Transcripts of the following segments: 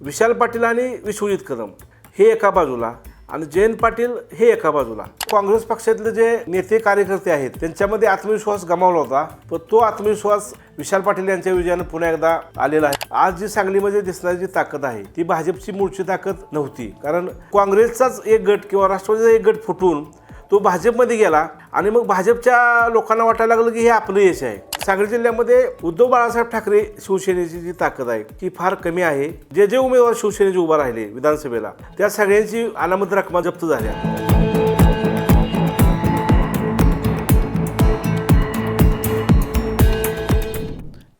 विशाल पाटील आणि विश्वजित कदम हे एका बाजूला आणि जयंत पाटील हे एका बाजूला. काँग्रेस पक्षातले जे नेते कार्यकर्ते आहेत त्यांच्यामध्ये आत्मविश्वास गमावला होता पण तो आत्मविश्वास विशाल पाटील यांच्या विजयानं पुन्हा एकदा आलेला आहे. आज जी सांगलीमध्ये दिसणारी जी ताकद आहे ती भाजपची मूळची ताकद नव्हती. कारण काँग्रेसचाच एक गट किंवा राष्ट्रवादीचा एक गट फुटून तो भाजपमध्ये गेला आणि मग भाजपच्या लोकांना वाटायला लागलं की हे आपलं यश आहे. सांगली जिल्ह्यामध्ये उद्धव बाळासाहेब ठाकरे शिवसेनेची जी ताकद आहे ती फार कमी आहे. जे जे उमेदवार शिवसेनेचे उभा राहिले विधानसभेला त्या सगळ्यांची अनामत रकमा जप्त झाल्या.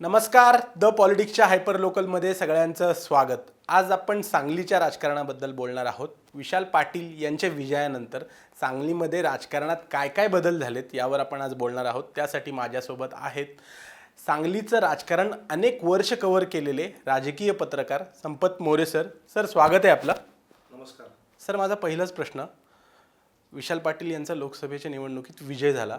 नमस्कार द पॉलिटिक्सच्या हायपर लोकलमध्ये सगळ्यांचं स्वागत. आज आपण सांगलीच्या राजकारणाबद्दल बोलणार आहोत. विशाल पाटील यांच्या विजयानंतर सांगलीमध्ये राजकारणात काय काय बदल झालेत यावर आपण आज बोलणार आहोत. त्यासाठी माझ्यासोबत आहेत सांगलीचं राजकारण अनेक वर्ष कव्हर केलेले राजकीय पत्रकार संपत मोरे सर. सर स्वागत आहे आपलं. नमस्कार. सर माझा पहिलाच प्रश्न. विशाल पाटील यांचा लोकसभेच्या निवडणुकीत विजय झाला.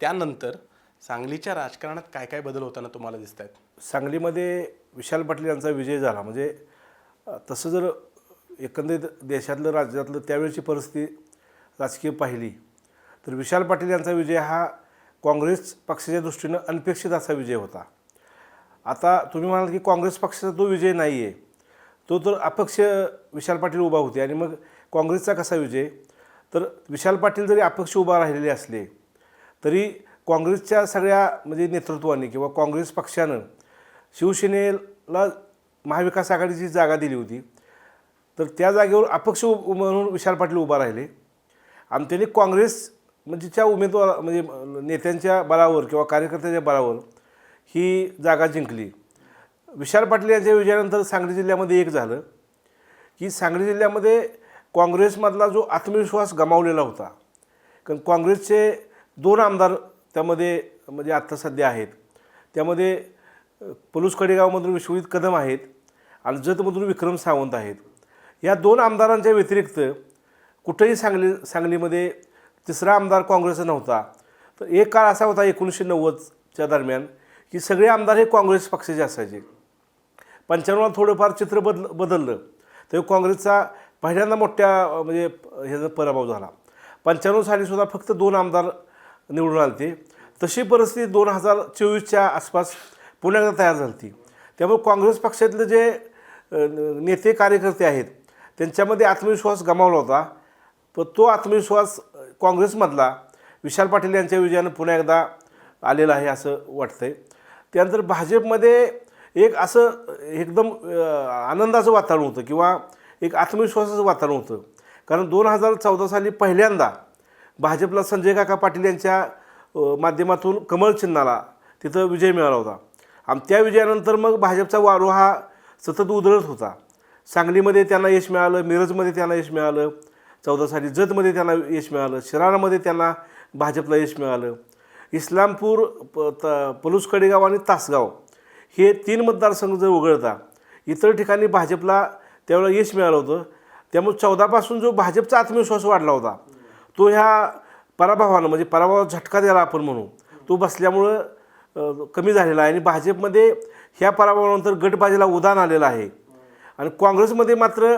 त्यानंतर सांगलीच्या राजकारणात काय काय बदल होताना तुम्हाला दिसत आहेत सांगलीमध्ये विशाल पाटील यांचा विजय झाला. म्हणजे तसं जर एकंदरीत देशातलं राज्यातलं त्यावेळची परिस्थिती राजकीय पाहिली तर विशाल पाटील यांचा विजय हा काँग्रेस पक्षाच्या दृष्टीनं अनपेक्षित असा विजय होता. आता तुम्ही म्हणाल की काँग्रेस पक्षाचा तो विजय नाही आहे तो तर अपक्ष विशाल पाटील उभा होते आणि मग काँग्रेसचा कसा विजय? तर विशाल पाटील जरी अपक्ष उभा राहिलेले असले तरी काँग्रेसच्या सगळ्या म्हणजे नेतृत्वाने किंवा काँग्रेस पक्षानं शिवसेनेला महाविकास आघाडीची जागा दिली होती. तर त्या जागेवर अपक्ष म्हणून विशाल पाटील उभा राहिले. आणि त्यांनी काँग्रेस म्हणजे च्या उमेदवार म्हणजे नेत्यांच्या बळावर किंवा कार्यकर्त्यांच्या बळावर ही जागा जिंकली. विशाल पाटील यांच्या विजयानंतर सांगली जिल्ह्यामध्ये एक झालं की सांगली जिल्ह्यामध्ये काँग्रेसमधला जो आत्मविश्वास गमावलेला होता. कारण काँग्रेसचे दोन आमदार त्यामध्ये म्हणजे आत्ता सध्या आहेत. त्यामध्ये पलूस कडेगावमधून विश्वजित कदम आहेत आणि जतमधून विक्रम सावंत आहेत. या दोन आमदारांच्या व्यतिरिक्त कुठंही सांगली सांगलीमध्ये तिसरा आमदार काँग्रेसचा नव्हता. तर एक काळ असा होता एकोणीसशे नव्वदच्या दरम्यान की सगळे आमदार हे काँग्रेस पक्षाचे असायचे. पंच्याण्णवला थोडंफार चित्र बदल बदललं. तेव्हा काँग्रेसचा पहिल्यांदा मोठ्या म्हणजे प- ह्याचा पराभव झाला. पंच्याण्णव सालीसुद्धा फक्त दोन आमदार निवडून आली ते. तशी परिस्थिती दोन हजार चोवीसच्या आसपास पुण्याकडे तयार झाली होती त्यामुळे काँग्रेस पक्षातले जे नेते कार्यकर्ते आहेत त्यांच्यामध्ये आत्मविश्वास गमावला होता. पण तो आत्मविश्वास काँग्रेसमधला विशाल पाटील यांच्या विजयानं पुन्हा एकदा आलेला आहे असं वाटतंय. त्यानंतर भाजपमध्ये एक असं एकदम आनंदाचं वातावरण होतं किंवा एक आत्मविश्वासाचं वातावरण होतं. कारण दोन हजार चौदा साली पहिल्यांदा भाजपला संजय काका पाटील यांच्या माध्यमातून कमळ चिन्हाला तिथं विजय मिळाला होता. आणि त्या विजयानंतर मग भाजपचा वारो हा सतत उधळत होता. सांगलीमध्ये त्यांना यश मिळालं मिरजमध्ये त्यांना यश मिळालं चौदा साली जतमध्ये त्यांना यश मिळालं शिराळामध्ये त्यांना भाजपला यश मिळालं. इस्लामपूर प त पलूस कडेगाव आणि तासगाव हे तीन मतदारसंघ जर वगळता इतर ठिकाणी भाजपला त्यावेळेला यश मिळालं होतं. त्यामुळे चौदापासून जो भाजपचा आत्मविश्वास वाढला होता तो ह्या पराभवानं म्हणजे पराभवाचा झटका द्यायला आपण म्हणू. तो बसल्यामुळं कमी झालेला आहे. आणि भाजपमध्ये ह्या पराभवानंतर गटबाजीला उदाहरण आलेलं आहे. आणि काँग्रेसमध्ये मात्र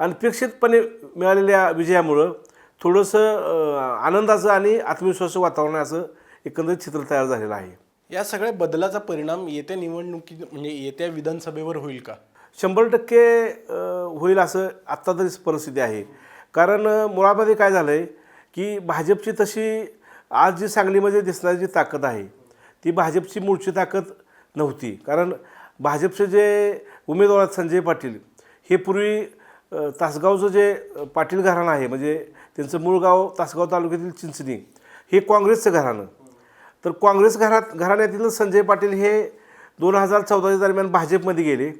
अनपेक्षितपणे मिळालेल्या विजयामुळं थोडंसं आनंदाचं आणि आत्मविश्वासाचं वातावरण असं एकंदरीत चित्र तयार झालेलं आहे. या सगळ्या बदलाचा परिणाम येत्या निवडणुकी म्हणजे येत्या विधानसभेवर होईल का? शंभर टक्के होईल असं आत्ता तरी परिस्थिती आहे. कारण मुळामध्ये काय झालं आहे की भाजपची तशी आज जी सांगलीमध्ये दिसणारी जी ताकद आहे ती भाजपची मूळची ताकद नव्हती. कारण भाजपचे जे उमेदवार आहेत संजय पाटील हे पूर्वी तासगावचं जे पाटील घराणं आहे म्हणजे त्यांचं मूळ गाव तासगाव तालुक्यातील चिंचणी हे काँग्रेसचं घराणं. तर काँग्रेस घरात घराण्यातील संजय पाटील हे दोन हजार चौदाच्या दरम्यान भाजपमध्ये गेले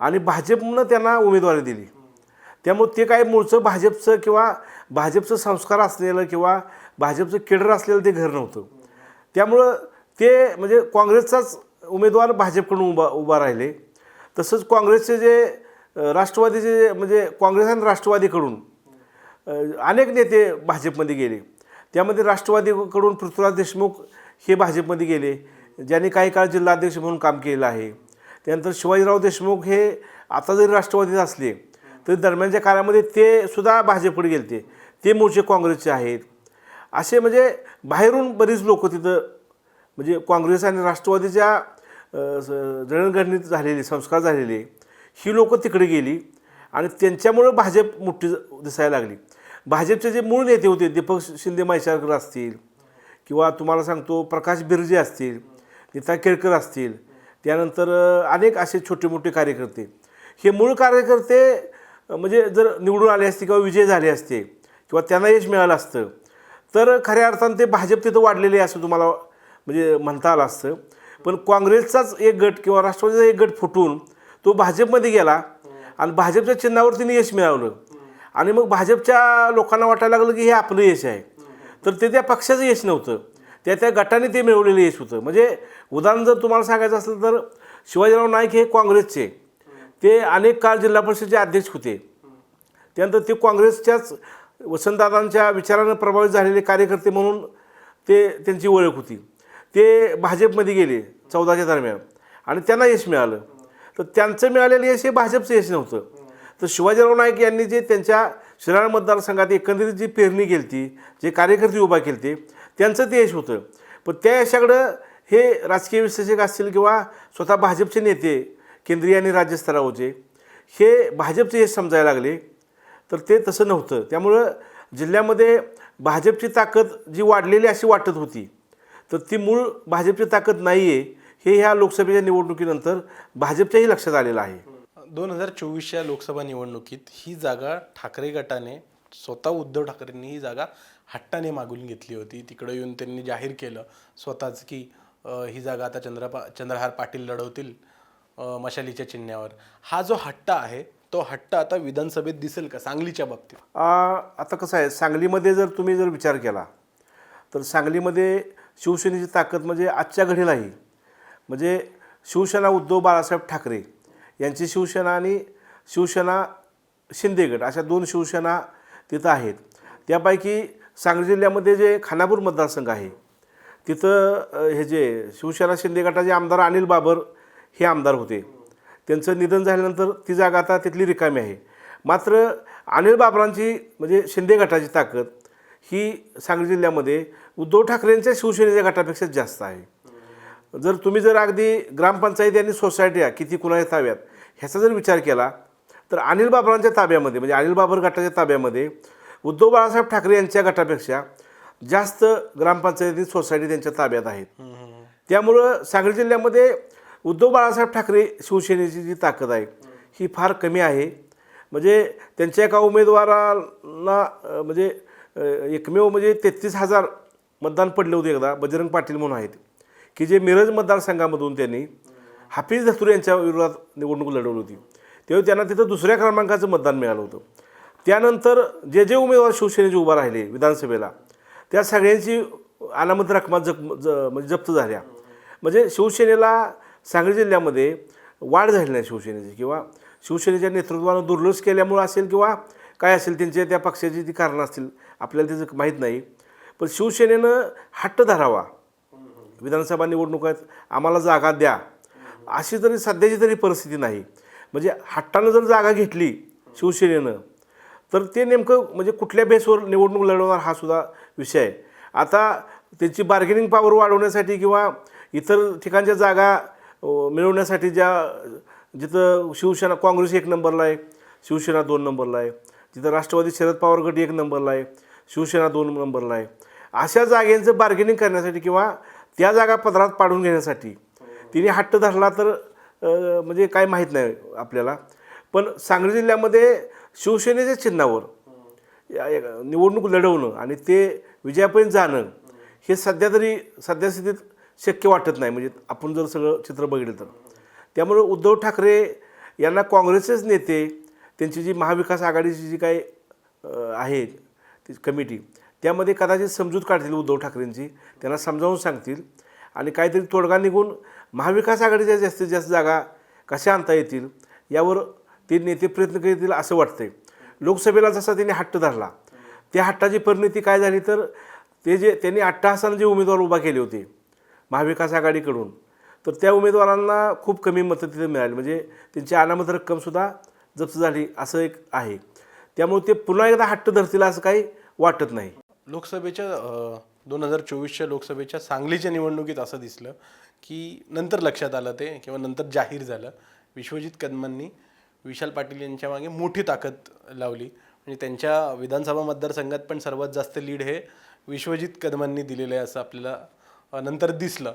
आणि भाजपनं त्यांना उमेदवारी दिली. त्यामुळे ते काय मूळचं भाजपचं किंवा भाजपचं संस्कार असलेलं किंवा भाजपचं केडर असलेलं ते घर नव्हतं. त्यामुळं ते म्हणजे काँग्रेसचाच उमेदवार भाजपकडून उभा उभा राहिले. तसंच काँग्रेसचे जे राष्ट्रवादीचे जे म्हणजे काँग्रेस आणि राष्ट्रवादीकडून अनेक नेते भाजपमध्ये गेले. त्यामध्ये राष्ट्रवादीकडून पृथ्वीराज देशमुख हे भाजपमध्ये गेले ज्यांनी काही काळ जिल्हाध्यक्ष म्हणून काम केलेलं आहे. त्यानंतर शिवाजीराव देशमुख हे आता जरी राष्ट्रवादीत असले तरी दरम्यानच्या काळामध्ये ते सुद्धा भाजपकडे गेलते. ते मूळचे काँग्रेसचे आहेत. असे म्हणजे बाहेरून बरीच लोक तिथं म्हणजे काँग्रेस आणि राष्ट्रवादीच्या अ, स- झालेली संस्कार झालेले ही लोक तिकडे गेली आणि त्यांच्यामुळं भाजप मोठी दिसायला लागली. भाजपचे जे मूळ नेते होते दीपक शिंदे मैशाळकर असतील किंवा तुम्हाला सांगतो प्रकाश बिर्जे असतील नीता केळकर असतील त्यानंतर अनेक असे छोटे मोठे कार्यकर्ते. हे मूळ कार्यकर्ते म्हणजे जर निवडून आले असते किंवा विजय झाले असते किंवा त्यांना यश मिळालं असतं. तर खऱ्या अर्थानं ते भाजप तिथं वाढलेले असं तुम्हाला म्हणजे म्हणता आलं असतं. पण काँग्रेसचाच एक गट किंवा राष्ट्रवादीचा एक गट फुटून तो भाजपमध्ये गेला आणि भाजपच्या चिन्हावर तिने यश मिळवलं. आणि मग भाजपच्या लोकांना वाटायला लागलं की हे आपलं यश आहे. तर ते त्या पक्षाचं यश नव्हतं. त्या त्या गटाने ते मिळवलेलं यश होतं. म्हणजे उदाहरण जर तुम्हाला सांगायचं असलं तर शिवाजीराव नाईक हे काँग्रेसचे. ते अनेक काळ जिल्हा परिषदेचे अध्यक्ष होते. त्यानंतर ते काँग्रेसच्याच वसंतदादांच्या विचारानं प्रभावित झालेले कार्यकर्ते म्हणून ते त्यांची ओळख होती. ते भाजपमध्ये गेले चौदाच्या दरम्यान आणि त्यांना यश मिळालं. तर त्यांचं मिळालेलं यश हे भाजपचं यश नव्हतं. तर शिवाजीराव नाईक यांनी जे त्यांच्या शिराळ मतदारसंघात एकंदरीत जी पेरणी केली ती जे कार्यकर्ते उभा केले त्यांचं ते यश होतं. पण त्या यशाकडं हे राजकीय विश्लेषक असतील किंवा स्वतः भाजपचे नेते केंद्रीय आणि राज्यस्तरावरचे हे भाजपचे यश समजायला लागले. तर ते तसं नव्हतं. त्यामुळं जिल्ह्यामध्ये भाजपची ताकद जी वाढलेली अशी वाटत होती तर ती मूळ भाजपची ताकद नाही आहे हे ह्या लोकसभेच्या निवडणुकीनंतर भाजपच्याही लक्षात आलेलं आहे. दोन हजार चोवीसच्या लोकसभा निवडणुकीत ही जागा ठाकरे गटाने स्वतः उद्धव ठाकरेंनी ही जागा हट्टाने मागून घेतली होती. तिकडं येऊन त्यांनी जाहीर केलं स्वतःच की ही जागा आता चंद्रपा चंद्रहार पाटील लढवतील मशालीच्या चिन्ह्यावर. हा जो हट्टा आहे तो हट्ट आता विधानसभेत दिसेल का सांगलीच्या बाबतीत? आता कसं आहे सांगलीमध्ये जर तुम्ही जर विचार केला तर सांगलीमध्ये शिवसेनेची ताकद म्हणजे आजच्या घडीलाही म्हणजे शिवसेना उद्धव बाळासाहेब ठाकरे यांची शिवसेना आणि शिवसेना शिंदेगड अशा दोन शिवसेना तिथं आहेत. त्यापैकी सांगली जिल्ह्यामध्ये जे खानापूर मतदारसंघ आहे तिथं हे जे शिवसेना शिंदे गटाचे आमदार अनिल बाबर हे आमदार होते. त्यांचं निधन झाल्यानंतर ती जागा आता तिथली रिकामी आहे. मात्र अनिल बाबरांची म्हणजे शिंदे गटाची ताकद ही सांगली जिल्ह्यामध्ये उद्धव ठाकरेंच्या शिवसेनेच्या गटापेक्षा जास्त आहे. जर तुम्ही जर अगदी ग्रामपंचायती आणि सोसायट्या किती कुणाच्या ताब्यात ह्याचा जर विचार केला तर अनिल बाबरांच्या ताब्यामध्ये म्हणजे अनिल बाबर गटाच्या ताब्यामध्ये उद्धव बाळासाहेब ठाकरे यांच्या गटापेक्षा जास्त ग्रामपंचायती सोसायटी त्यांच्या ताब्यात आहेत. त्यामुळं सांगली जिल्ह्यामध्ये उद्धव बाळासाहेब ठाकरे शिवसेनेची जी ताकद आहे ही फार कमी आहे. म्हणजे त्यांच्या एका उमेदवाराला म्हणजे एकमेव म्हणजे तेहतीस हजार मतदान पडले होते एकदा बजरंग पाटील म्हणून आहेत. की जे मिरज मतदारसंघामधून त्यांनी हाफिज धतूर यांच्या विरोधात निवडणूक लढवली होती. तेव्हा त्यांना तिथं दुसऱ्या क्रमांकाचं मतदान मिळालं होतं. त्यानंतर जे जे उमेदवार शिवसेनेचे उभा राहिले विधानसभेला त्या सगळ्यांची अनामत रकमा जप ज म्हणजे जप्त झाल्या. म्हणजे शिवसेनेला सांगली जिल्ह्यामध्ये वाढ झाली नाही शिवसेनेची किंवा शिवसेनेच्या नेतृत्वानं दुर्लक्ष केल्यामुळं असेल किंवा काय असेल त्यांच्या त्या पक्षाची ती कारणं असतील आपल्याला त्याचं माहीत नाही. पण शिवसेनेनं हट्ट धरावा. विधानसभा निवडणुकात आम्हाला जागा द्या. अशी तरी सध्याची तरी परिस्थिती नाही. म्हणजे हट्टानं जर जागा घेतली शिवसेनेनं तर ते नेमकं म्हणजे कुठल्या बेसवर निवडणूक लढवणार हा सुद्धा विषय आहे. आता त्यांची बार्गेनिंग पॉवर वाढवण्यासाठी किंवा इतर ठिकाणच्या जागा मिळवण्यासाठी ज्या जिथं शिवसेना काँग्रेस एक नंबरला आहे शिवसेना दोन नंबरला आहे जिथं राष्ट्रवादी शरद पवार गट एक नंबरला आहे शिवसेना दोन नंबरला आहे. अशा जागेंचं बार्गेनिंग करण्यासाठी किंवा त्या जागा पदरात पाडून घेण्यासाठी तिने हट्ट धरला तर म्हणजे काय माहीत नाही आपल्याला. पण सांगली जिल्ह्यामध्ये शिवसेनेच्या चिन्हावर निवडणूक लढवणं आणि ते विजयापर्यंत जाणं हे सध्या तरी सध्या स्थितीत शक्य वाटत नाही. म्हणजे आपण जर सगळं चित्र बघितलं तर. त्यामुळे उद्धव ठाकरे यांना काँग्रेसचेच नेते त्यांची जी महाविकास आघाडीची जी काही आहे ती कमिटी त्यामध्ये कदाचित समजूत काढतील उद्धव ठाकरेंची. त्यांना समजावून सांगतील. आणि काहीतरी तोडगा निघून महाविकास आघाडीच्या जास्तीत जास्त जागा कशा आणता येतील यावर ते नेते प्रयत्न करतील असं वाटतंय. लोकसभेला जसा त्यांनी हट्ट धरला त्या हट्टाची परिणिती काय झाली तर ते जे त्यांनी अट्टहासानं जे उमेदवार उभा केले होते महाविकास आघाडीकडून. तर त्या उमेदवारांना खूप कमी मतं तिथे मिळाली. म्हणजे त्यांची अनामत रक्कमसुद्धा जप्त झाली असं एक आहे. त्यामुळे ते पुन्हा एकदा हट्ट धरतील असं काही वाटत नाही. लोकसभेच्या दोन हजार चोवीसच्या लोकसभेच्या सांगलीच्या निवडणुकीत असं दिसलं की नंतर लक्षात आलं ते किंवा नंतर जाहीर झालं. विश्वजित कदमांनी विशाल पाटील यांच्या मागे मोठी ताकद लावली. म्हणजे त्यांच्या विधानसभा मतदारसंघात पण सर्वात जास्त लीड हे विश्वजित कदमांनी दिलेलं आहे असं आपल्याला नंतर दिसलं.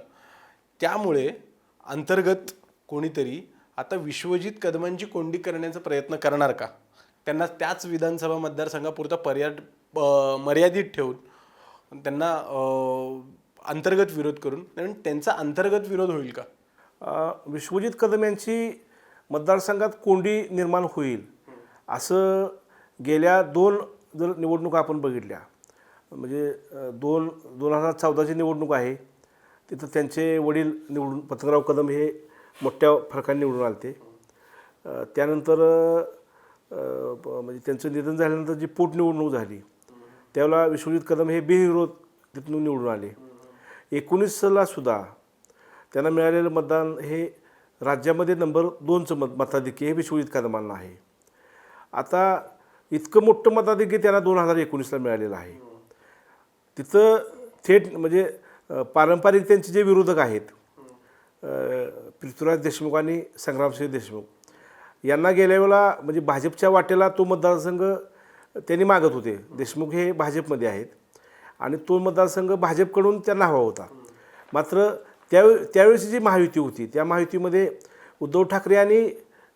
त्यामुळे अंतर्गत कोणीतरी आता विश्वजित कदमांची कोंडी करण्याचा प्रयत्न करणार का? त्यांना त्याच विधानसभा मतदारसंघापुरता पर्या मर्यादित ठेवून त्यांना अंतर्गत विरोध करून कारण त्यांचा अंतर्गत विरोध होईल का? विश्वजित कदम यांची मतदारसंघात कोंडी निर्माण होईल. असं गेल्या दोन जर निवडणुका आपण बघितल्या म्हणजे दोन दोन हजार चौदाची निवडणूक आहे. तिथं त्यांचे वडील निवडून पतंगराव कदम हे मोठ्या फरकाने निवडून आले ते त्यानंतर म्हणजे त्यांचं निधन झाल्यानंतर जी पोटनिवडणूक झाली त्यावेळेला विश्वजित कदम हे बिनविरोध तिथून निवडून आले. एकोणीसला सुद्धा त्यांना मिळालेलं मतदान हे राज्यामध्ये नंबर दोनचं मत मताधिक्य हे विश्वजित कदमांना आहे. आता इतकं मोठं मताधिक्य त्यांना दोन हजार एकोणीसला मिळालेलं आहे. तिथं थेट म्हणजे पारंपरिक त्यांचे जे विरोधक आहेत पृथ्वीराज देशमुख आणि संग्रामसिंह देशमुख यांना गेल्या वेळेला म्हणजे भाजपच्या वाटेला तो मतदारसंघ त्यांनी मागत होते. देशमुख हे भाजपमध्ये आहेत आणि तो मतदारसंघ भाजपकडून त्यांना हवा होता. मात्र त्यावे त्यावेळेची जी महायुती होती त्या महायुतीमध्ये उद्धव ठाकरे आणि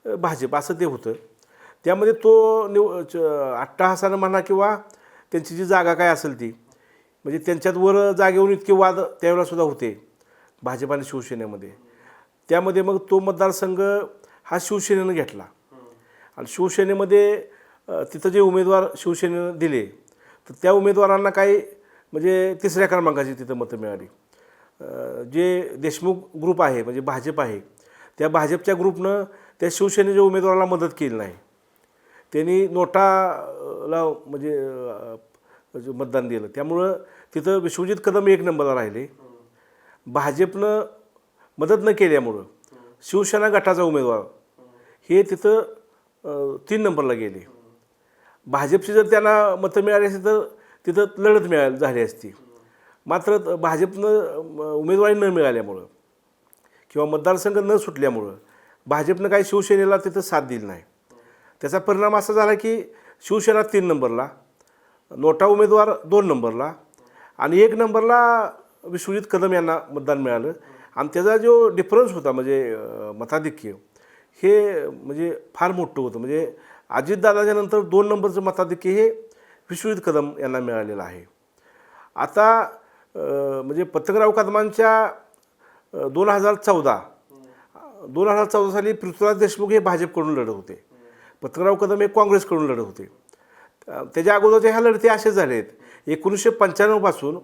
भाजप असं ते होतं. त्यामध्ये तो निव च- अट्टहासानं म्हणा किंवा त्यांची जी जागा काय असेल ती म्हणजे त्यांच्यात वर जागेवरून इतके वाद त्यावेळेला सुद्धा होते भाजप आणि शिवसेनेमध्ये. त्यामध्ये मग तो मतदारसंघ हा शिवसेनेनं घेतला. आणि शिवसेनेमध्ये तिथं जे उमेदवार शिवसेनेनं दिले तर त्या उमेदवारांना काही म्हणजे तिसऱ्या क्रमांकाची तिथं मतं मिळाली. जे देशमुख ग्रुप आहे म्हणजे भाजप आहे त्या भाजपच्या ग्रुपनं त्या शिवसेनेच्या उमेदवाराला मदत केली नाही. त्यांनी नोटाला म्हणजे म्हणजे मतदान दिलं. त्यामुळं तिथं विश्वजित कदम एक नंबरला राहिले. भाजपनं मदत न केल्यामुळं शिवसेना गटाचा उमेदवार हे तिथं तीन नंबरला गेले. भाजपची जर त्यांना मतं मिळाली असती तर तिथं लढत मिळाली झाली असती. मात्र भाजपनं उमेदवारी न मिळाल्यामुळं किंवा मतदारसंघ न सुटल्यामुळं भाजपनं काही शिवसेनेला तिथं साथ दिली नाही. त्याचा परिणाम असा झाला की शिवसेना तीन नंबरला नोटा उमेदवार दोन नंबरला आणि एक नंबरला विश्वजित कदम यांना मतदान मिळालं. आणि त्याचा जो डिफरन्स होता म्हणजे मताधिक्य हे म्हणजे फार मोठं होतं. म्हणजे अजितदादाच्या नंतर दोन नंबरचं मताधिक्य हे विश्वजित कदम यांना मिळालेलं आहे. आता म्हणजे पतंगराव कदमांच्या दोन हजार चौदा दोन हजार चौदा साली पृथ्वीराज देशमुख हे भाजपकडून लढत होते. पतंगराव कदम हे काँग्रेसकडून लढत होते. त्याच्या अगोदरच्या ह्या लढती असे झाले आहेत एकोणीसशे पंच्याण्णवपासून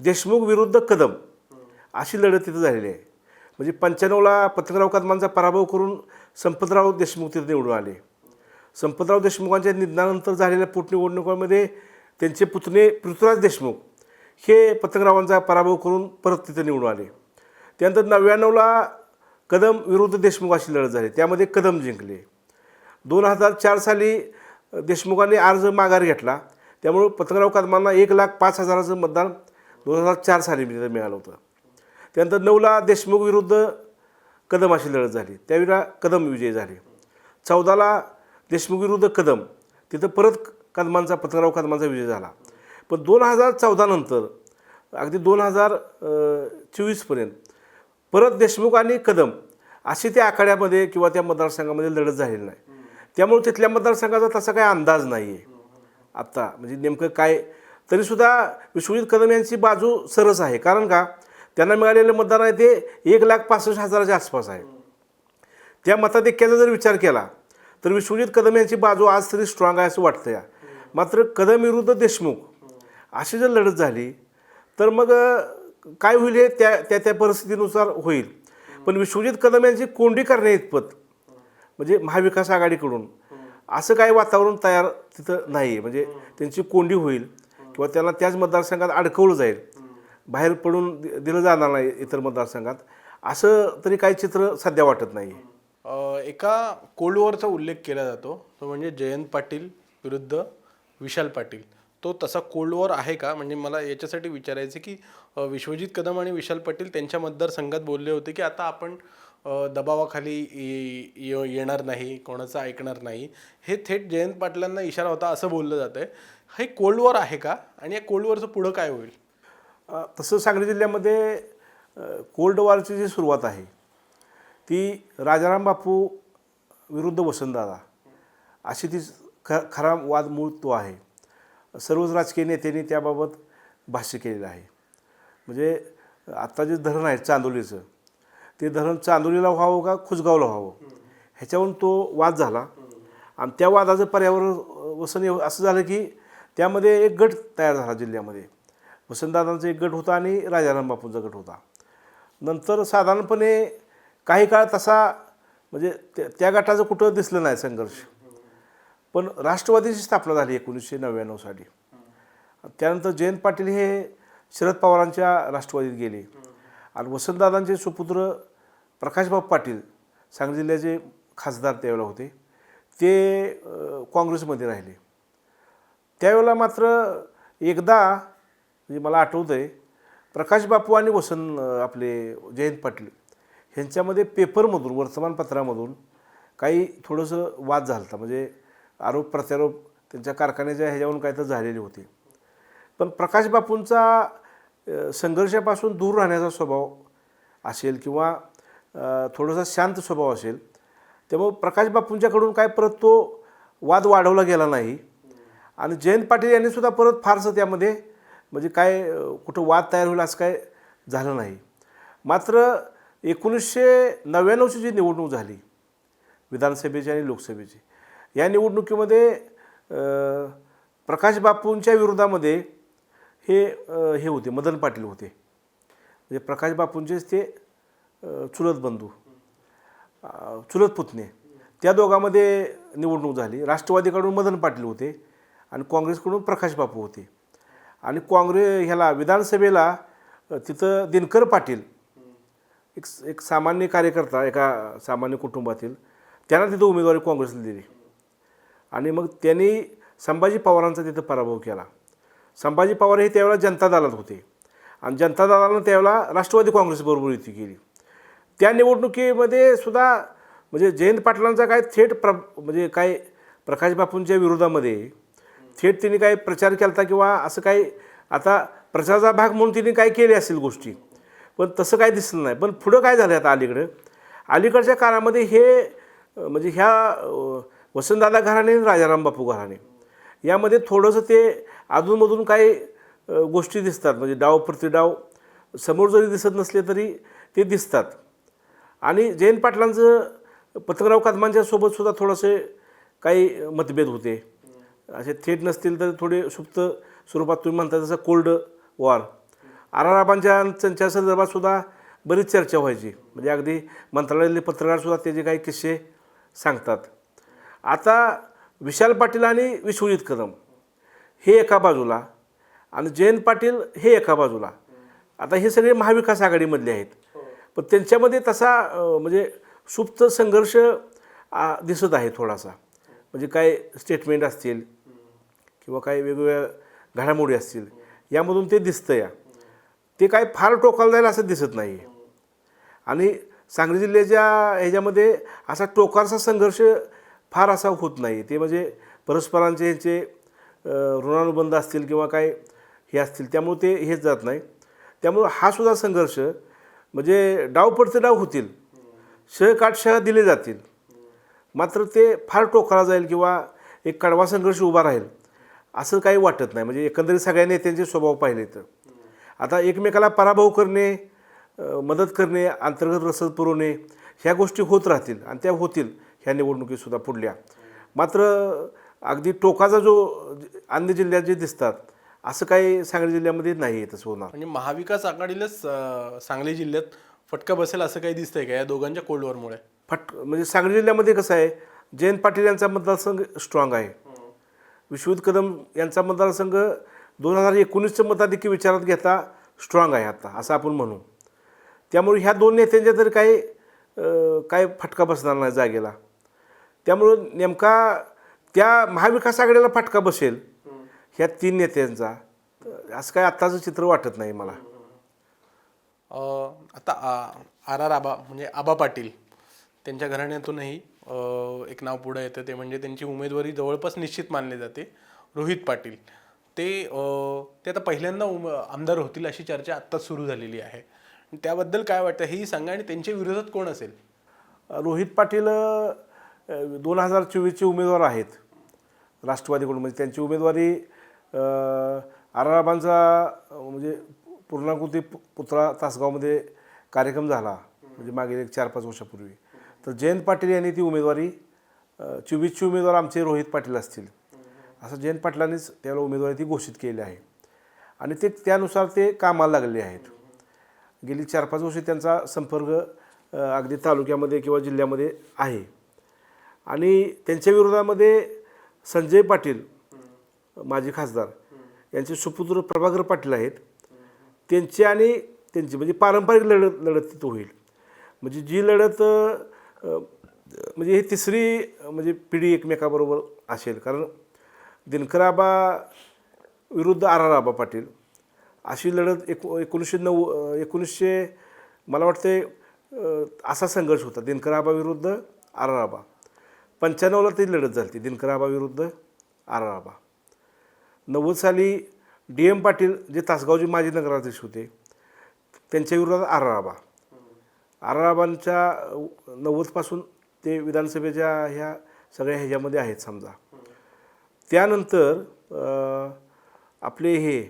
देशमुख विरुद्ध कदम अशी लढत तिथं झालेली आहे. म्हणजे पंच्याण्णवला पतंगराव कदमांचा पराभव करून संपतराव देशमुख तिथे निवडून आले. संपतराव देशमुखांच्या निधनानंतर झालेल्या पोटनिवडणुकांमध्ये त्यांचे पुतणे पृथ्वीराज देशमुख हे पतंगरावांचा पराभव करून परत तिथे निवडून आले. त्यानंतर नव्याण्णवला कदम विरुद्ध देशमुख अशी लढत झाली. त्यामध्ये कदम जिंकले. दोन हजार चार साली देशमुखांनी अर्ज माघार घेतला. त्यामुळं पतंगराव कदमांना एक लाख पाच हजाराचं मतदान दोन हजार चार साली तिथं मिळालं होतं. त्यानंतर नऊला देशमुख विरुद्ध कदम अशी लढत झाली. त्यावेळेला कदम विजयी झाले. चौदाला देशमुख विरुद्ध कदम. तिथं परत कदमांचा पतंगराव कदमांचा विजय झाला. पण दोन हजार चौदानंतर अगदी दोन हजार चोवीसपर्यंत परत देशमुख आणि कदम अशी त्या आखाड्यामध्ये किंवा त्या मतदारसंघामध्ये लढत झालेली नाही. त्यामुळे तिथल्या मतदारसंघाचा तसा काही अंदाज नाही आहे आत्ता म्हणजे नेमकं काय तरीसुद्धा विश्वजित कदम यांची बाजू सरस आहे. कारण का? त्यांना मिळालेलं मतदान आहे ते एक लाख पासष्ट हजाराच्या आसपास आहे. त्या मताधिक्याचा जर विचार केला तर विश्वजित कदम यांची बाजू आज तरी स्ट्रॉंग आहे असं वाटतं या मात्र कदम विरुद्ध देशमुख अशी जर लढत झाली तर मग काय होईल हे त्या त्या त्या परिस्थितीनुसार होईल. पण विश्वजित कदम यांची कोंडी करण्या इतपत म्हणजे महाविकास आघाडीकडून. असं काही वातावरण तयार तिथं नाही आहे म्हणजे त्यांची कोंडी होईल किंवा त्यांना त्याच मतदारसंघात अडकवलं जाईल. बाहेर पडून दि- दिलं जाणार नाही इतर मतदारसंघात. असं तरी काही चित्र सध्या वाटत नाही एका कोल्ड वॉरचा उल्लेख केला जातो. तो म्हणजे जयंत पाटील विरुद्ध विशाल पाटील. तो तसा कोल्ड वॉर आहे का? म्हणजे मला याच्यासाठी विचारायचं की विश्वजित कदम आणि विशाल पाटील त्यांच्या मतदारसंघात बोलले होते की आता आपण दबावाखाली ये- येणार नाही कोणाचं ऐकणार नाही. हे थेट जयंत पाटलांना इशारा होता असं बोललं जातं आहे हे कोल्ड वॉर आहे का? आणि या कोल्ड वॉरचं पुढं काय होईल? तसं सांगली जिल्ह्यामध्ये कोल्ड वॉरची जी सुरुवात आहे ती राजाराम बापू विरुद्ध वसंतदादा. अशी ती ख खरा वाद मूळ तो आहे. सर्वच राजकीय नेत्यांनी त्याबाबत भाष्य केलेलं आहे. म्हणजे आत्ता जे धरण आहे चांदोलीचं ते धरण चांदोलीला व्हावं का खुसगावला व्हावं? ह्याच्यावरून तो वाद झाला. आणि त्या वादाचं पर्यावरण वसन एव- असं झालं की त्यामध्ये एक गट तयार झाला जिल्ह्यामध्ये. वसंतदादांचा एक गट होता आणि राजाराम बापूंचा गट होता. नंतर साधारणपणे काही काळ तसा म्हणजे त्या- त्या गटाचं कुठं दिसलं नाही संघर्ष. पण राष्ट्रवादीची स्थापना झाली एकोणीसशे नव्याण्णव साली. त्यानंतर जयंत पाटील हे शरद पवारांच्या राष्ट्रवादीत गेले. आणि वसंतदादांचे सुपुत्र प्रकाशबाब पाटील सांगली जिल्ह्याचे खासदार त्यावेळेला होते ते काँग्रेसमध्ये राहिले. त्यावेळेला मात्र एकदा म्हणजे मला आठवतं आहे प्रकाश बापू आणि वसन आपले जयंत पाटील ह्यांच्यामध्ये पेपरमधून वर्तमानपत्रामधून काही थोडंसं वाद झाला होता. म्हणजे आरोप प्रत्यारोप त्यांच्या कारखान्याच्या ह्याच्यावरून काय तर झालेले होते. पण प्रकाश बापूंचा संघर्षापासून दूर राहण्याचा स्वभाव असेल किंवा थोडासा शांत स्वभाव असेल त्यामुळे प्रकाश बापूंच्याकडून काय परत तो वाद वाढवला गेला नाही. आणि जयंत पाटील यांनीसुद्धा परत फारसं त्यामध्ये म्हणजे काय कुठं वाद तयार होईल असं काय झालं नाही. मात्र एकोणीसशे नव्याण्णवची जी निवडणूक झाली विधानसभेची आणि लोकसभेची या निवडणुकीमध्ये प्रकाश बापूंच्या विरोधामध्ये हे हे होते मदन पाटील होते. म्हणजे प्रकाश बापूंचेच ते चुलत बंधू चुलत पुतणे त्या दोघांमध्ये निवडणूक झाली. राष्ट्रवादीकडून मदन पाटील होते आणि काँग्रेसकडून प्रकाश बापू होते. आणि काँग्रेस ह्याला विधानसभेला तिथं दिनकर पाटील एक एक सामान्य कार्यकर्ता एका सामान्य कुटुंबातील त्यांना तिथं उमेदवारी काँग्रेसला दिली. आणि मग त्यांनी संभाजी पवारांचा तिथं पराभव केला. संभाजी पवार हे त्यावेळेला जनता दलात होते. आणि जनता दलानं त्यावेळेला राष्ट्रवादी काँग्रेसबरोबर युती केली. त्या निवडणुकीमध्ये सुद्धा म्हणजे जयंत पाटलांचा काय थेट प्र म्हणजे काय प्रकाश बापूंच्या विरोधामध्ये थेट तिने काय प्रचार केला होता किंवा असं काही आता प्रचाराचा भाग म्हणून तिने काय केले असेल गोष्टी. पण तसं काय दिसलं नाही. पण पुढं काय झालं आता अलीकडं? अलीकडच्या काळामध्ये हे म्हणजे ह्या वसंतदादा घराणे आणि राजाराम बापू घराणे यामध्ये थोडंसं ते अधूनमधून काही गोष्टी दिसतात. म्हणजे डाव प्रतिडाव समोर जरी दिसत नसले तरी ते दिसतात. आणि जयंत पाटलांचं पत्रराव कदमांच्या सुद्धा थोडंसे काही मतभेद होते. असे थेट नसतील तर थोडे सुप्त स्वरूपात तुम्ही म्हणता जसं कोल्ड वॉर. आराराबांच्या त्यांच्या संदर्भातसुद्धा बरीच चर्चा व्हायची. म्हणजे अगदी मंत्रालयातले पत्रकारसुद्धा त्याचे काही किस्से सांगतात. आता विशाल पाटील आणि विश्वजित कदम हे एका बाजूला आणि जयंत पाटील हे एका बाजूला. आता हे सगळे महाविकास आघाडीमधले आहेत. पण त्यांच्यामध्ये तसा म्हणजे सुप्त संघर्ष दिसत आहे थोडासा. म्हणजे काय स्टेटमेंट असतील किंवा काही वेगवेगळ्या घडामोडी असतील यामधून ते दिसतं या ते काय फार टोकाला जाईल असं दिसत नाही आहे आणि सांगली जिल्ह्याच्या ह्याच्यामध्ये असा टोकारचा संघर्ष फार असा होत नाही ते म्हणजे परस्परांचे ह्यांचे ऋणानुबंध असतील किंवा काय हे असतील त्यामुळे ते हेच जात नाही. त्यामुळं हा सुद्धा संघर्ष म्हणजे डाव पडते डाव होतील. शह शह दिले जातील. मात्र ते फार टोकाला जाईल किंवा एक कडवा संघर्ष उभा राहील असं काही वाटत नाही. म्हणजे एकंदरीत सगळ्या नेत्यांचे स्वभाव पाहिले तर. आता एकमेकाला पराभव करणे मदत करणे अंतर्गत रसद पुरवणे ह्या गोष्टी होत राहतील आणि त्या होतील ह्या निवडणुकीतसुद्धा पुढल्या. मात्र अगदी टोकाचा जो अन्य जिल्ह्यात जे दिसतात असं काही सांगली जिल्ह्यामध्ये नाही आहे तसं होणार. म्हणजे महाविकास आघाडीलाच अं, सांगली जिल्ह्यात फटका बसेल असं काही दिसतंय का या दोघांच्या कोल्ड वॉरमुळे फट म्हणजे सांगली जिल्ह्यामध्ये कसं आहे जयंत पाटील यांचा मतदारसंघ स्ट्रॉंग आहे. विश्वजित कदम यांचा मतदारसंघ दोन हजार एकोणीसचं मताधिक्य विचारात घेता स्ट्रॉंग आहे आता असं आपण म्हणू. त्यामुळे ह्या दोन नेत्यांच्या तरी काही अं, काय फटका बसणार नाही जागेला. त्यामुळं नेमका त्या महाविकास आघाडीला फटका बसेल ह्या तीन नेत्यांचा. असं काय आत्ताचं चित्र वाटत नाही मला. अ, आता आर आर आबा म्हणजे आबा पाटील त्यांच्या घराण्यातूनही अ, एक नाव पुढे येतं ते म्हणजे त्यांची उमेदवारी जवळपास निश्चित मानली जाते. रोहित पाटील. ते अ, ते आता पहिल्यांदा उम आमदार होतील अशी चर्चा आत्ताच सुरू झालेली आहे. त्याबद्दल काय वाटतं? हेही सांगा आणि त्यांच्या विरोधात कोण असेल? रोहित पाटील दोन हजार चोवीसचे उमेदवार आहेत. राष्ट्रवादीकडून म्हणजे त्यांची उमेदवारी आराबांचा म्हणजे पूर्णाकृती पु- पुतळा तासगावमध्ये कार्यक्रम झाला म्हणजे मागील एक चार पाच वर्षापूर्वी. तर जयंत पाटील यांनी ती उमेदवारी चोवीसची उमेदवार आमचे रोहित पाटील असतील. असं जयंत पाटलांनीच त्याला उमेदवारी ती घोषित केली आहे. आणि ते त्यानुसार ते कामाला लागलेले आहेत. गेली चार पाच वर्षे त्यांचा संपर्क अगदी तालुक्यामध्ये किंवा जिल्ह्यामध्ये आहे. आणि त्यांच्या विरोधामध्ये संजय पाटील माजी खासदार यांचे सुपुत्र प्रभाकर पाटील आहेत. त्यांची आणि त्यांची म्हणजे पारंपरिक लढत लढत तिथं होईल. म्हणजे जी लढत म्हणजे ही तिसरी म्हणजे पिढी एकमेकाबरोबर असेल. कारण दिनकराबा विरुद्ध आर आर आबा पाटील अशी लढत एक एकोणीसशे नऊ एकोणीसशे मला वाटते असा संघर्ष होता. दिनकराबा विरुद्ध आर आर आबा पंच्याण्णवला ती लढत झाली दिनकराबा विरुद्ध आर आर आबा नव्वद साली डी एम पाटील जे तासगावचे माजी नगराध्यक्ष होते त्यांच्या विरोधात आराराबा आराराबांच्या नव्वदपासून ते विधानसभेच्या ह्या सगळ्या ह्याच्यामध्ये आहेत समजा. त्यानंतर आपले हे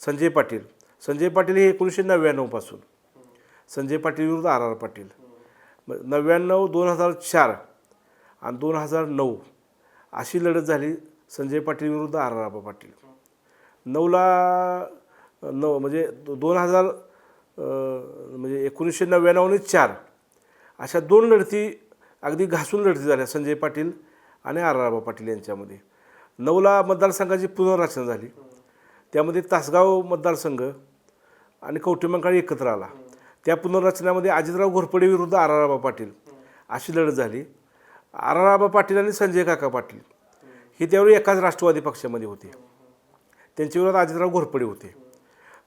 संजय पाटील. संजय पाटील हे एकोणीसशे नव्याण्णवपासून संजय पाटील विरुद्ध आर आर पाटील नव्याण्णव दोन हजार चार आणि दोन हजार नऊ अशी लढत झाली. संजय पाटील विरुद्ध आर आर पाटील नऊला नऊ म्हणजे दोन हजार म्हणजे एकोणीसशे नव्याण्णव आणि चार अशा दोन लढती अगदी घासून लढती झाल्या संजय पाटील आणि आर आर पाटील यांच्यामध्ये. नऊला मतदारसंघाची पुनर्रचना झाली. त्यामध्ये तासगाव मतदारसंघ आणि कवठेमंकाळी एकत्र आला. त्या पुनर्रचनामध्ये अजितराव घोरपडे विरुद्ध आर आर पाटील अशी लढत झाली. आर आर पाटील आणि संजय काका पाटील. हे त्यावेळी एकाच राष्ट्रवादी पक्षामध्ये होते. त्यांच्या विरोधात अजितराव घोरपडे होते.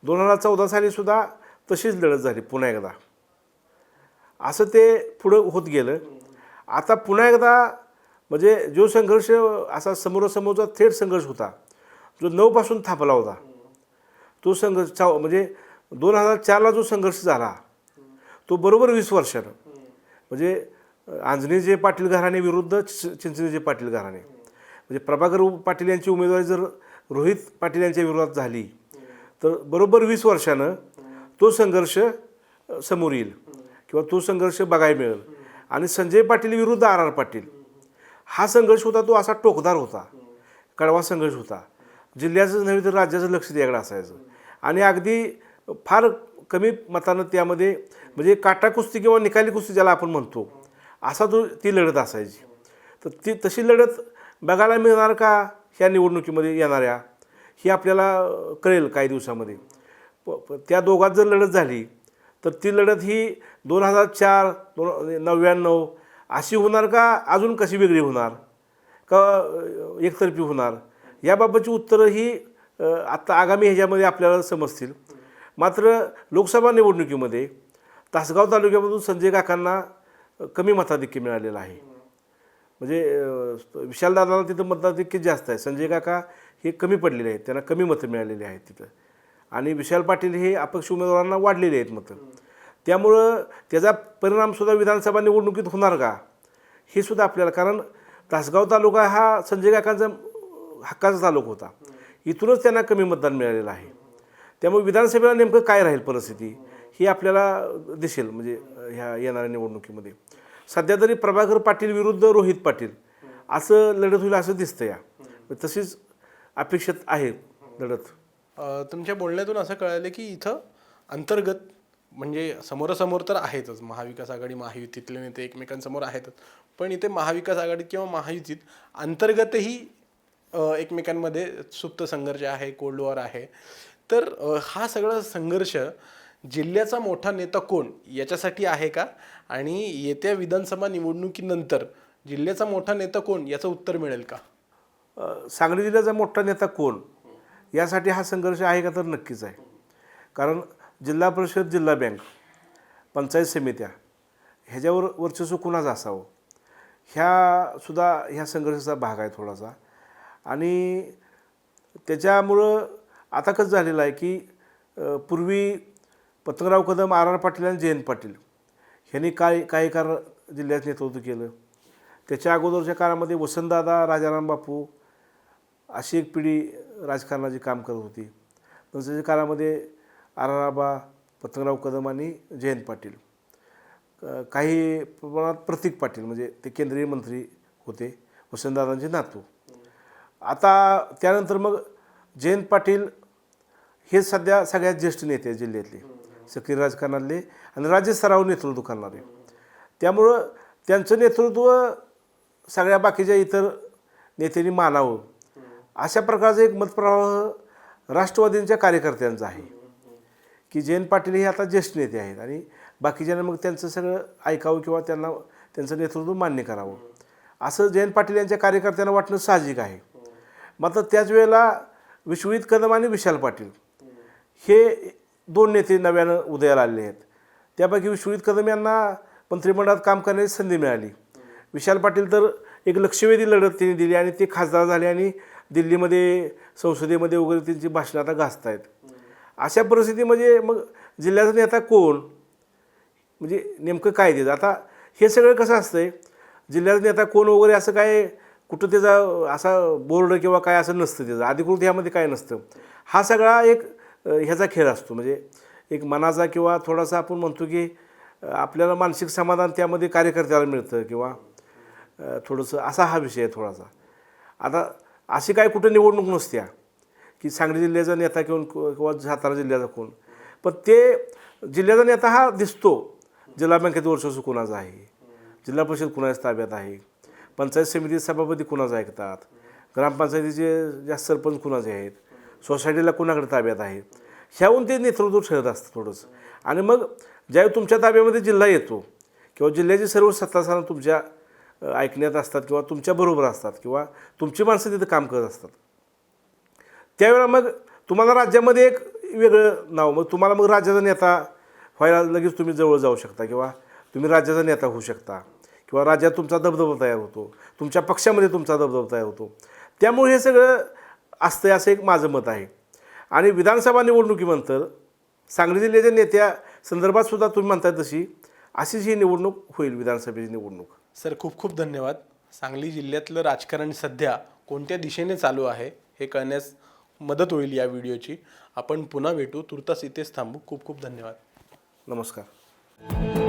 दोन हजार चौदा साली सुद्धा तशीच लढत झाली पुन्हा एकदा. असं ते पुढं होत गेलं. आता पुन्हा एकदा म्हणजे जो संघर्ष असा समोरासमोरचा थेट संघर्ष होता जो नऊपासून थांबला होता तो संघर्ष चा- म्हणजे दोन हजार चारला जो संघर्ष झाला तो बरोबर वीस वर्षानं. म्हणजे आंजणेचे पाटील घराणे विरुद्ध चि- पाटील घराणे. म्हणजे प्रभाकर पाटील यांची उमेदवारी जर रोहित पाटील यांच्या विरोधात झाली तर बरोबर वीस वर्षानं तो संघर्ष समोर येईल किंवा तो संघर्ष बघायला मिळेल. आणि संजय पाटील विरुद्ध आर आर पाटील हा संघर्ष होता तो असा टोकदार होता. कडवा संघर्ष होता. जिल्ह्याचंच नव्हे तर राज्याचं लक्ष द्यायकडं असायचं. आणि अगदी फार कमी मतानं त्यामध्ये म्हणजे काटा कुस्ती किंवा निकाली कुस्ती ज्याला आपण म्हणतो असा तो ती लढत असायची. तर ती तशी लढत बघायला मिळणार का ह्या निवडणुकीमध्ये येणाऱ्या? ही आपल्याला कळेल काही दिवसामध्ये. प- त्या दोघात जर लढत झाली तर ती लढत ही दोन हजार चार दोन म्हणजे नव्याण्णव अशी होणार का अजून कशी वेगळी होणार? का एकतर्फी होणार? याबाबतची उत्तरं ही आत्ता आगामी ह्याच्यामध्ये आपल्याला समजतील. मात्र लोकसभा निवडणुकीमध्ये तासगाव तालुक्यामधून संजय काकांना कमी मताधिक्य मिळालेलं आहे. म्हणजे अ, विशालदादाला तिथं मताधिक्य जास्त आहे. संजय काका हे कमी पडलेले आहेत. त्यांना कमी मतं मिळालेली आहेत तिथं. आणि विशाल पाटील हे अपक्ष उमेदवारांना वाढलेले आहेत मतं. त्यामुळं त्याचा परिणामसुद्धा विधानसभा निवडणुकीत होणार का? हे सुद्धा आपल्याला कारण तासगाव तालुका हा संजय काकांचा हक्काचा तालुका होता. इथूनच त्यांना कमी मतदान मिळालेलं आहे. त्यामुळे विधानसभेला नेमकं काय राहील परिस्थिती ही आपल्याला दिसेल म्हणजे ह्या येणाऱ्या निवडणुकीमध्ये. सध्या तरी प्रभाकर पाटील विरुद्ध रोहित पाटील. असं लढत होईल असं दिसतं या. तशीच अपेक्षित आहे लढत. तुमच्या बोलण्यातून असं कळालं की इथं अंतर्गत म्हणजे समोरासमोर तर आहेतच. महाविकास आघाडी महायुतीतले नेते एकमेकांसमोर आहेतच. पण इथे महाविकास आघाडी किंवा महायुतीत अंतर्गतही एकमेकांमध्ये सुप्त संघर्ष आहे कोल्ड वॉर आहे. तर हा सगळा संघर्ष जिल्ह्याचा मोठा नेता कोण याच्यासाठी आहे का? आणि येत्या विधानसभा निवडणुकीनंतर जिल्ह्याचा मोठा नेता कोण याचं उत्तर मिळेल का? सांगली जिल्ह्याचा मोठा नेता कोण? यासाठी हा संघर्ष आहे का तर नक्कीच आहे. कारण जिल्हा परिषद जिल्हा बँक पंचायत समित्या ह्याच्यावर वर्चस्व कुणाचं असावं? ह्या सुद्धा ह्या संघर्षाचा भाग आहे थोडासा. आणि त्याच्यामुळं आता कसं झालेलं आहे की पूर्वी पतंगराव कदम आर आर पाटील आणि जयंत पाटील ह्यांनी काय काही काळ जिल्ह्यात नेतृत्व केलं. त्याच्या अगोदरच्या काळामध्ये वसंतदादा राजाराम बापू अशी एक पिढी राजकारणाची काम करत होती. नंतरच्या काळामध्ये आर आरबा पतंगराव कदम आणि जयंत पाटील. काही प्रमाणात प्रतीक पाटील म्हणजे ते केंद्रीय मंत्री होते वसंतदादांचे नातू. आता त्यानंतर मग जयंत पाटील हे सध्या सगळ्यात ज्येष्ठ नेते जिल्ह्यातले. सक्रिय राजकारणातले आणि राज्यस्तरावर नेतृत्व करणारे त्यामुळं त्यांचं नेतृत्व सगळ्या बाकीच्या इतर नेत्यांनी मानावं. अशा प्रकारचा एक मतप्रवाह राष्ट्रवादींच्या कार्यकर्त्यांचा आहे. की जयंत पाटील हे आता ज्येष्ठ नेते आहेत आणि बाकीच्यांना मग त्यांचं सगळं ऐकावं किंवा त्यांना त्यांचं नेतृत्व मान्य करावं. असं जयंत पाटील यांच्या कार्यकर्त्यांना वाटणं साहजिक आहे. मात्र त्याच वेळेला विश्वजित कदम आणि विशाल पाटील हे दोन नेते नव्यानं उदयाला आलेले आहेत. त्यापैकी विश्वजित कदम यांना मंत्रिमंडळात काम करण्याची संधी मिळाली. विशाल पाटील तर एक लक्षवेधी लढत त्यांनी दिली आणि ते खासदार झाले आणि दिल्लीमध्ये संसदेमध्ये वगैरे त्यांची भाषणं आता गाजत आहेत अशा परिस्थितीमध्ये म्हणजे मग जिल्ह्याचा नेता कोण? म्हणजे नेमकं काय देतं आता हे सगळं कसं असतंय? जिल्ह्याचा नेता कोण वगैरे असं काय कुठं त्याचा असा बोर्ड किंवा काय असं नसतं त्याचं? अधिकृत ह्यामध्ये काय नसतं? हा सगळा एक ह्याचा खेळ असतो. म्हणजे एक मनाचा किंवा थोडासा आपण म्हणतो की आपल्याला मानसिक समाधान त्यामध्ये कार्यकर्त्याला मिळतं किंवा थोडंसं असा हा विषय आहे थोडासा. आता अशी काय कुठं निवडणूक नसत्या की सांगली जिल्ह्याचा नेता किंवा किंवा सातारा जिल्ह्याचा कोण. पण ते जिल्ह्याचा नेता हा दिसतो जिल्हा बँकेत वर्चस्व कुणाचा आहे जिल्हा परिषद कुणाच्या ताब्यात आहे पंचायत समिती सभापती कुणाचं ऐकतात ग्रामपंचायतीचे जास्त सरपंच कुणाचे आहेत सोसायटीला कुणाकडे ताब्यात आहे? ह्याहून ते नेतृत्व ठरत असतं थोडंसं. आणि मग ज्यावेळी तुमच्या ताब्यामध्ये जिल्हा येतो किंवा जिल्ह्याची सर्व सत्तास्थानं तुमच्या ऐकण्यात असतात किंवा तुमच्याबरोबर असतात किंवा तुमची माणसं तिथं काम करत असतात. त्यावेळेला मग तुम्हाला राज्यामध्ये एक वेगळं नाव मग तुम्हाला मग राज्याचा नेता व्हायला लगेच तुम्ही जवळ जाऊ शकता किंवा तुम्ही राज्याचा नेता होऊ शकता किंवा राज्यात तुमचा दबदबा तयार होतो तुमच्या पक्षामध्ये तुमचा दबदबा तयार होतो. त्यामुळे हे सगळं असतं असं एक माझं मत आहे. आणि विधानसभा निवडणुकीनंतर सांगली जिल्ह्याच्या नेत्या संदर्भात सुद्धा तुम्ही म्हणताय तशी अशीच ही निवडणूक होईल विधानसभेची निवडणूक. सर खूप खूप धन्यवाद. सांगली जिल्ह्यातलं राजकारण सध्या कोणत्या दिशेने चालू आहे हे कळण्यास मदत होईल या व्हिडिओची. आपण पुन्हा भेटू. तुर्तास इथेच थांबू. खूप खूप धन्यवाद. नमस्कार.